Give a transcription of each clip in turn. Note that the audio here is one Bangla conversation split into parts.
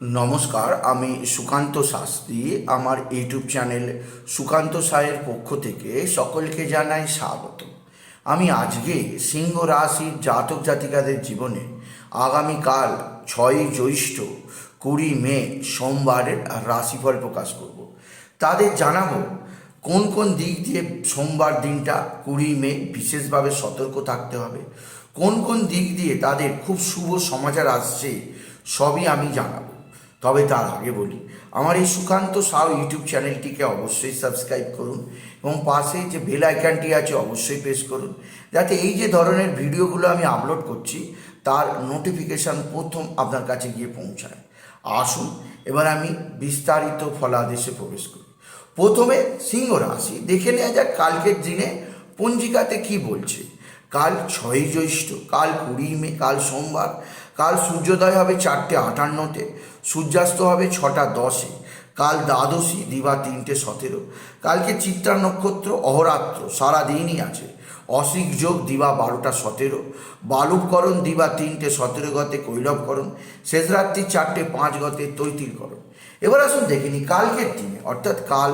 নমস্কার, আমি সুকান্ত শাস্ত্রী। আমার ইউটিউব চ্যানেল সুকান্ত সায়ের পক্ষ থেকে সকলকে জানাই স্বাগত। আমি আজকে সিংহ রাশির জাতক জাতিকাদের জীবনে আগামীকাল ছয়ই জ্যৈষ্ঠ, কুড়ি মে সোমবারের রাশিফল প্রকাশ করব। তাদের জানাব কোন কোন দিক দিয়ে সোমবার দিনটা কুড়ি মে বিশেষভাবে সতর্ক থাকতে হবে, কোন কোন দিক দিয়ে তাদের খুব শুভ সমাচার আসছে সবই আমি জানাব। তবে তার আগে বলি, আমার এই সুকান্ত সাউ ইউটিউব চ্যানেলটিকে অবশ্যই সাবস্ক্রাইব করুন এবং পাশে যে বেল আইকনটি আছে অবশ্যই প্রেস করুন, যাতে এই যে ধরনের ভিডিওগুলো আমি আপলোড করছি, তার নোটিফিকেশান প্রথম আপনার কাছে গিয়ে পৌঁছায়। আসুন, এবার আমি বিস্তারিত ফলাদেশে প্রবেশ করি। প্রথমে সিংহ রাশি, দেখে নেওয়া যাক কালকের দিনে পঞ্জিকাতে কি বলছে। কাল ছয়ই জ্যৈষ্ঠ, কাল কুড়ি মে, কাল সোমবার কাল সূর্যোদয় হবে চারটে আটান্নতে, সূর্যাস্ত হবে ছটা দশে, কাল দ্বাদশী, দিবা তিনটে সতেরো। কালকে চিত্রা নক্ষত্র, অহরাত্র সারাদিনই আছে। অসিক যোগ, দিবা বারোটা সতেরো। বালুকরণ দিবা তিনটে সতেরো গতে, কৈলবকরণ। শেষ রাত্রি চারটে পাঁচ গতে, তৈতিলকরণ। এবার আসুন দেখিনি কালকের দিনে, অর্থাৎ কাল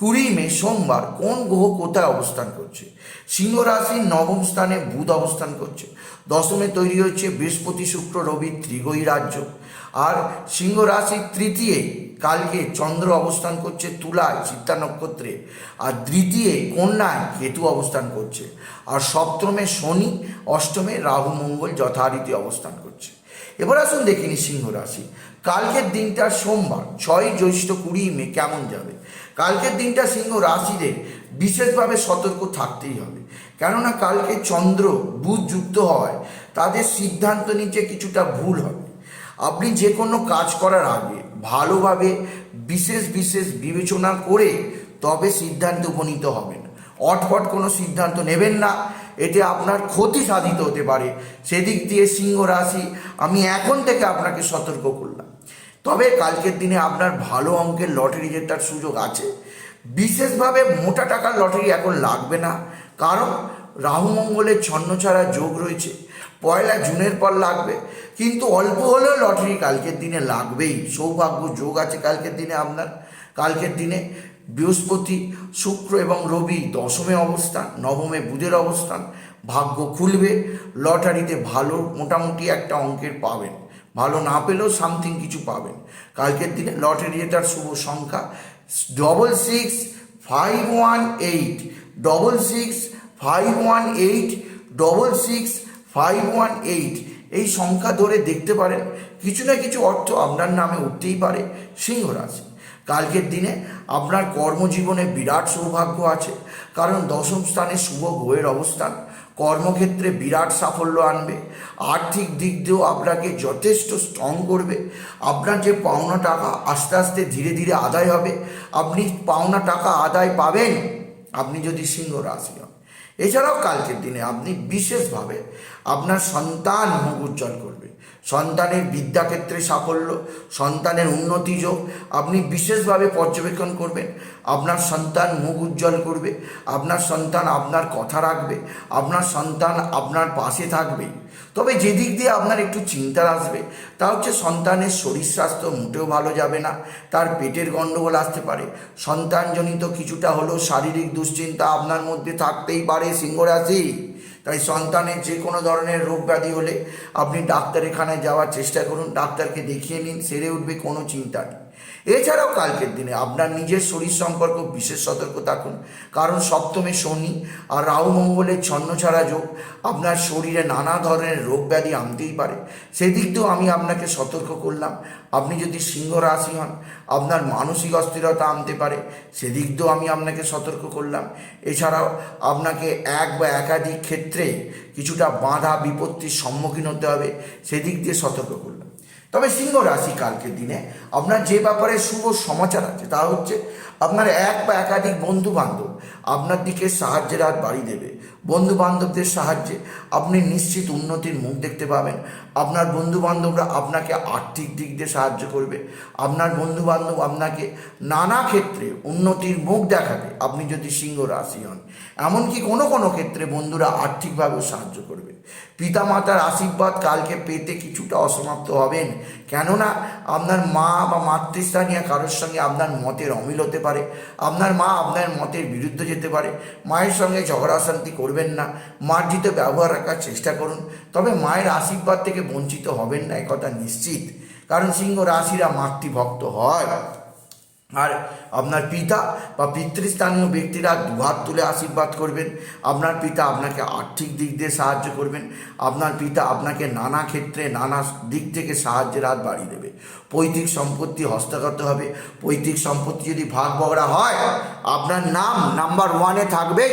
কুড়ি মে সোমবার কোন গ্রহ কোথায় অবস্থান করছে? সিংহ রাশির নবম স্থানে বুধ অবস্থান করছে। দশমে তৈরি হচ্ছে বৃহস্পতি, শুক্র, রবি ত্রিগই রাজ্য। আর সিংহ রাশির তৃতীয় কালকে চন্দ্র অবস্থান করছে তুলায় চিত্তা নক্ষত্রে। আর দ্বিতীয় কন্যায় কেতু অবস্থান করছে। আর সপ্তমে শনি, অষ্টমে রাহু, মঙ্গল যথারীতি অবস্থান করছে। এবার আসুন দেখিনি সিংহ রাশি। কালকের দিনটা সোমবার, ছয় জ্যৈষ্ঠ কুড়ি মে কেমন যাবে? কালকের দিনটা সিংহ রাশিদের বিশেষভাবে সতর্ক থাকতেই হবে। কেননা কালকে চন্দ্র বুধ যুক্ত হওয়ায় তাদের সিদ্ধান্ত নিচে কিছুটা ভুল হবে। আপনি যে কোনো কাজ করার আগে ভালোভাবে বিশেষ বিশেষ বিবেচনা করে তবে সিদ্ধান্তে উপনীত হবেন। অটফট কোনো সিদ্ধান্ত নেবেন না। এতে আপনার ক্ষতি সাধিত হতে পারে। সেদিক দিয়ে সিংহ রাশি, আমি এখন থেকে আপনাকে সতর্ক করলাম। তবে কালকের দিনে আপনার ভালো অঙ্কের লটারি জেতার সুযোগ আছে। বিশেষভাবে মোটা টাকার লটারি এখন লাগবে না। কারণ রাহু মঙ্গলের ছন্নছাড়া যোগ রয়েছে। পয়লা জুনের পর লাগবে। কিন্তু অল্প হলেও লটারি কালকের দিনে লাগবেই। সৌভাগ্য যোগ আছে কালকের দিনে আপনার। কালকের দিনে বৃহস্পতি, শুক্র এবং রবি দশমে অবস্থান, নবমে বুধের অবস্থান। ভাগ্য খুলবে। লটারিতে ভালো মোটামুটি একটা অঙ্কের পাবেন। ভালো না পেলেও সামথিং কিছু পাবেন। কালকের দিনে লটারি জেতার শুভ সংখ্যা double six five one eight double six five one eight double six five one eight এই সংখ্যা ধরে দেখতে পারেন, কিছু না কিছু অর্থ আপনার নামে উঠতেই পারে সিংহ রাশি। কালকের দিনে আপনার কর্মজীবনে বিরাট সৌভাগ্য আছে, কারণ দশম স্থানে শুভ গ্রহের অবস্থান কর্মক্ষেত্রে বিরাট সাফল্য আনবে। আর্থিক দিক দিয়েও আপনাকে যথেষ্ট স্ট্রং করবে। আপনার যে পাওনা টাকা আস্তে আস্তে ধীরে ধীরে আদায় হবে, আপনি পাওনা টাকা আদায় পাবেন, আপনি যদি সিংহ রাশি হন। এছাড়াও কালকের দিনে আপনি বিশেষভাবে আপনার সন্তান মুখ উজ্জ্বল করবে। সন্তানের বিদ্যাক্ষেত্রে সাফল্য, সন্তানের উন্নতি যোগ, আপনি বিশেষভাবে পর্যবেক্ষণ করবেন। আপনার সন্তান মুখ উজ্জ্বল করবে, আপনার সন্তান আপনার কথা রাখবে, আপনার সন্তান আপনার পাশে থাকবে। তবে যেদিক দিয়ে আপনার একটু চিন্তার আসবে, তা হচ্ছে সন্তানের শরীর স্বাস্থ্য মোটেও ভালো যাবে না, তার পেটের গণ্ডগোল আসতে পারে। সন্তানজনিত কিছুটা হলেও শারীরিক দুশ্চিন্তা আপনার মধ্যে থাকতেই পারে সিংহরাশি। তাই সন্তানের যে কোনো ধরনের রোগ ব্যাধি হলে আপনি ডাক্তারখানায় যাওয়ার চেষ্টা করুন। ডাক্তারকে দেখিয়ে নিন, সেরে উঠবে কোনো চিন্তা নেই। এছাড়াও কালকের দিনে আপনার নিজের শরীর সম্পর্ক বিশেষ সতর্ক থাকুন। কারণ সপ্তমে শনি আর রাহু মঙ্গলের ছন্ন ছাড়া যোগ আপনার শরীরে নানা ধরনের রোগ ব্যাধি আনতেই পারে। সেদিক দিয়েও আমি আপনাকে সতর্ক করলাম। আপনি যদি সিংহ রাশি হন, আপনার মানসিক অস্থিরতা আনতে পারে। সেদিক দিয়েও আমি আপনাকে সতর্ক করলাম। এছাড়াও আপনাকে এক বা একাধিক ক্ষেত্রে কিছুটা বাধা বিপত্তির সম্মুখীন হতে হবে। সেদিক দিয়ে সতর্ক করলাম। তবে সিংহ রাশি কালকের দিনে আপনার যে ব্যাপারে শুভ সমাচার আছে তা হচ্ছে আপনার এক বা একাধিক বন্ধু বান্ধব আপনার দিকে সাহায্যের হাত বাড়ি দেবে। বন্ধু বান্ধবদের সাহায্যে আপনি নিশ্চিত উন্নতির মুখ দেখতে পাবেন। আপনার বন্ধু বান্ধবরা আপনাকে আর্থিক দিক দিয়ে সাহায্য করবে। আপনার বন্ধু বান্ধব আপনাকে নানা ক্ষেত্রে উন্নতির মুখ দেখাবে। আপনি যদি সিংহ রাশি হন, এমনকি কোনো কোনো ক্ষেত্রে বন্ধুরা আর্থিকভাবেও সাহায্য করবে। পিতা মাতার আশীর্বাদ কালকে পেতে কিছুটা অসমাপ্ত হবেন। কেননা আপনার মা বা মাতৃস্থানীয় কারোর সঙ্গে আপনার মতের অমিল হতে পারে। আপনার মা আপনার মতের বিরুদ্ধে যেতে পারে। মায়ের সঙ্গে ঝগড়া অশান্তি করবেন না। মার্জিত ব্যবহার রাখার চেষ্টা করুন। তবে মায়ের আশীর্বাদ থেকে বঞ্চিত হবেন না, একথা নিশ্চিত। কারণ সিংহ রাশিরা মাতৃভক্ত হয়। আর আপনার পিতা বা পিতৃস্থানীয় ব্যক্তিরা দুহাত তুলে আশীর্বাদ করবেন। আপনার পিতা আপনাকে আর্থিক দিক দিয়ে সাহায্য করবেন। আপনার পিতা আপনাকে নানা ক্ষেত্রে নানা দিক থেকে সাহায্যের হাত বাড়িয়ে দেবে। পৈতৃক সম্পত্তি হস্তগত হবে। পৈতৃক সম্পত্তি যদি ভাগ বগড়া হয়, আপনার নাম নাম্বার ওয়ানে থাকবে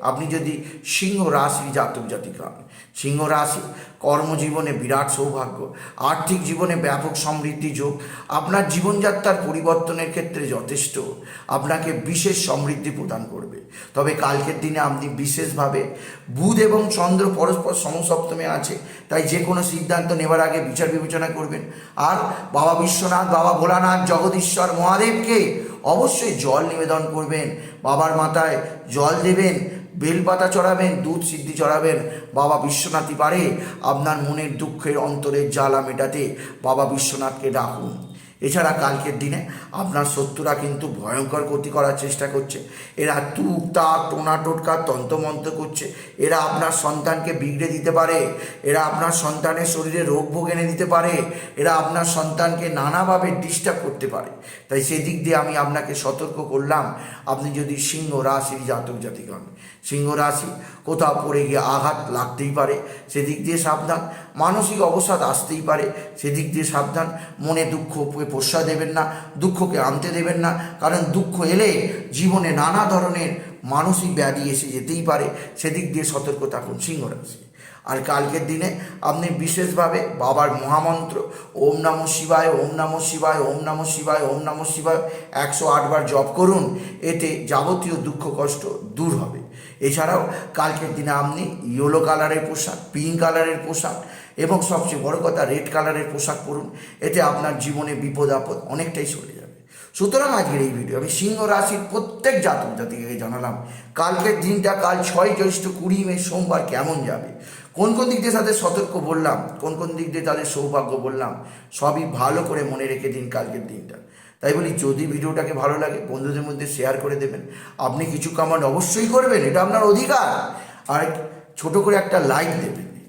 আপনি যদি সিংহ রাশি জাতক জাতিকা হন সিংহ রাশি কর্মজীবনে বিরাট সৌভাগ্য, আর্থিক জীবনে ব্যাপক সমৃদ্ধি যোগ, আপনার জীবনযাত্রার পরিবর্তনের ক্ষেত্রে যথেষ্ট, আপনাকে বিশেষ সমৃদ্ধি প্রদান করবে। তবে কালকের দিনে আপনি বিশেষভাবে বুধ এবং চন্দ্র পরস্পর সমসপ্তমে আছে, তাই যে কোনো সিদ্ধান্ত নেবার আগে বিচার বিবেচনা করবেন। আর বাবা বিশ্বনাথ, বাবা ভোলানাথ, জগদীশ্বর, মহাদেবকে অবশ্যই জল নিবেদন করবেন। বাবার মাথায় জল দেবেন, বেলপাতা চড়াবেন, দুধ সিদ্ধি চড়াবেন। বাবা বিশ্বনাথই পারে। আপনার মনের দুঃখের অন্তরের জ্বালা মেটাতে বাবা বিশ্বনাথকে ডাকুন। এছাড়া কালকের দিনে আপনার শত্রুরা কিন্তু ভয়ঙ্কর ক্ষতি করার চেষ্টা করছে। এরা তুক তা টোনা টোটকা, তন্ত্রমন্ত্র করছে। এরা আপনার সন্তানকে বিগড়ে দিতে পারে। এরা আপনার সন্তানের শরীরে রোগ ভোগ এনে দিতে পারে। এরা আপনার সন্তানকে নানাভাবে ডিস্টার্ব করতে পারে। তাই সেদিক দিয়ে আমি আপনাকে সতর্ক করলাম, আপনি যদি সিংহ রাশির জাতক জাতিক সিংহ রাশি কোথাও পড়ে গিয়ে আঘাত লাগতেই পারে। সেদিক দিয়ে সাবধান। মানসিক অবসাদ আসতেই পারে। সেদিক দিয়ে সাবধান। মনে দুঃখকে প্রশ্রয় দেবেন না, দুঃখকে আনতে দেবেন না। কারণ দুঃখ এলে জীবনে নানা ধরনের মানসিক ব্যাধি এসে যেতেই পারে। সেদিক দিয়ে সতর্ক থাকুন সিংহ রাশি। আর কালকের দিনে আপনি বিশেষভাবে বাবার মহামন্ত্র, ওম নমঃ শিবায়, ওম নমঃ শিবায়, ওম নমঃ শিবায়, ওম নমঃ শিবায় একশো আটবার জপ করুন। এতে যাবতীয় দুঃখ কষ্ট দূর হবে। এছাড়াও কালকের দিনে আপনি ইয়েলো কালারের পোশাক, পিঙ্ক কালারের পোশাক এবং সবচেয়ে বড় কথা রেড কালারের পোশাক পরুন, এতে আপনার জীবনে বিপদ, আপদ অনেকটাই সরে যাবে। সুতরাং আজকের এই ভিডিও আমি সিংহ রাশির প্রত্যেক জাতক জাতিকে জানালাম, কালকের দিনটা, কাল ছয় জ্যৈষ্ঠ কুড়ি মে সোমবার কেমন যাবে? কোন কোন দিক দিয়ে তাদের সতর্ক বললাম, কোন কোন দিক দিয়ে তাদের সৌভাগ্য বললাম, সবই ভালো করে মনে রেখে দিন কালকের দিনটা। তাই বলি, যদি ভিডিওটাকে ভালো লাগে, বন্ধুদের মধ্যে শেয়ার করে দেবেন। আপনি কিছু কমেন্ট অবশ্যই করবেন, এটা আপনার অধিকার। আর ছোট করে একটা লাইক দেবেন।